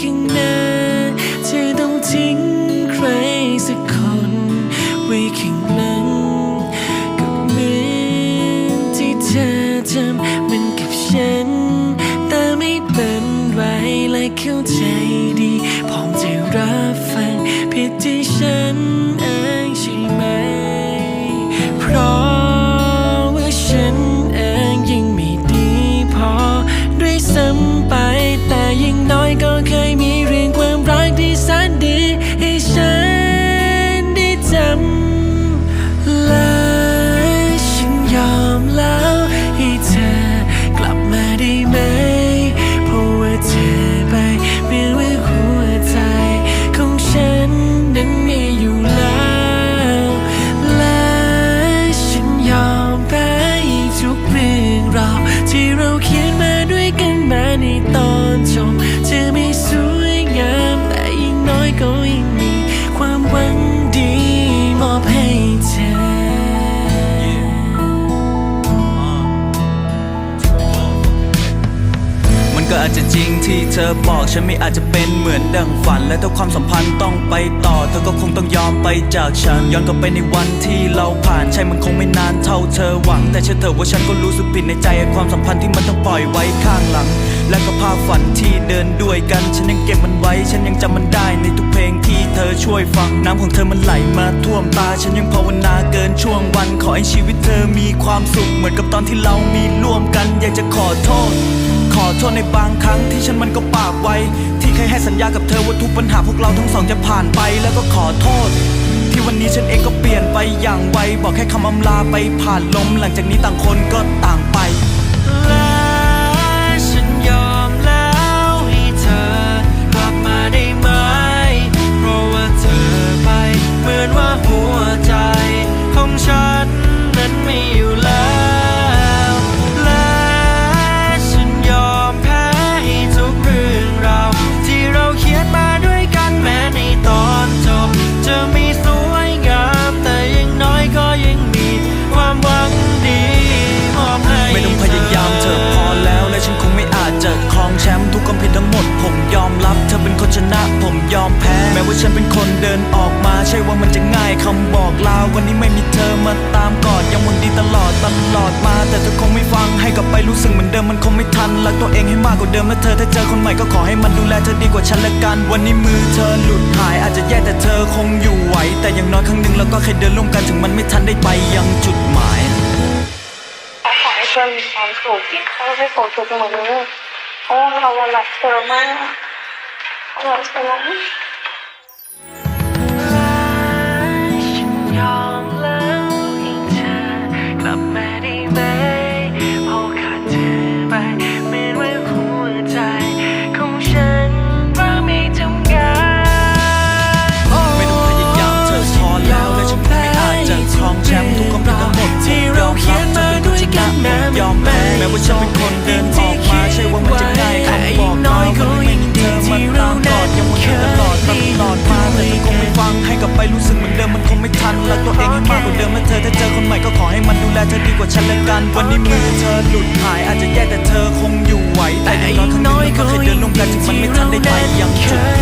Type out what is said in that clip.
ข้างหน้าเธอต้องทิ้งใครสักคนไว้ข้างหลังกับมือที่เธอทำมันกับฉัน แต่ไม่เป็นไรและเข้าใจดีพร้อมจะรับฟังผิดที่ฉัน จจะจริงที่เธอบอกฉันไม่อาจจะเป็นเหมือนดังฝัน และถ้าความสัมพันธ์ต้องไปต่อ เธอก็คงต้องยอมไปจากฉันย้อนกลับไปในวันที่เราผ่านใช่มันคงไม่นานเท่าเธอหวัง แต่เชื่อเถอะว่าฉันก็รู้สึกผิดในใจความสัมพันธ์ที่มันต้องปล่อยไว้ข้างหลัง และก็ภาพฝันที่เดินด้วยกัน ฉันยังเก็บมันไว้ ฉันยังจำมันได้ในทุกเพลงที่เธอช่วยฟังน้ำของเธอมันไหลมาท่วมตา ฉันยังภาวนาเกินช่วงวัน ขอให้ชีวิตเธอมีความสุขเหมือนกับตอนที่เรามีร่วมกันอยากจะขอโทษ โทษในบางครั้งที่ฉันมันก็ปากไว ที่เคยให้สัญญากับเธอว่าทุกปัญหาพวกเราทั้งสองจะผ่านไปแล้วก็ขอโทษ ที่วันนี้ฉันเองก็เปลี่ยนไปอย่างไว บอกแค่คำอำลาไปผ่านลม หลังจากนี้ต่างคนก็ต่างไป ลอดมา แต่เธอคงไม่ฟังให้กลับไปรู้สึกเหมือนเดิมมันคงไม่ทันรักตัวเองให้มากกว่าเดิมและเธอถ้าเจอคนใหม่ก็ขอให้มันดูแลเธอดีกว่าฉันละกัน วันนี้มือเธอหลุดหาย อาจจะแย่แต่เธอคงอยู่ไหว แต่อย่างน้อยครั้งหนึ่งเราก็เคยเดินร่วมกันถึงมันไม่ทันได้ไปยังจุดหมายขอให้เธอมีความสุขกินข้าวให้ครบทุกมื้อเพราะเรารักเธอมากเรารักเธอมาก คงไม่ทันรักตัวเองให้มากกว่าเดิมและเธอถ้าเจอคนใหม่ก็ขอให้มันดูแลเธอดีกว่าฉันละกันวันนี้มือเธอหลุดหายอาจจะแย่แต่เธอคงอยู่ไหวแต่อย่างน้อยครั้งหนึ่งเราก็เคยเดินร่วมกันถึงมันไม่ทันได้ไปยังจุด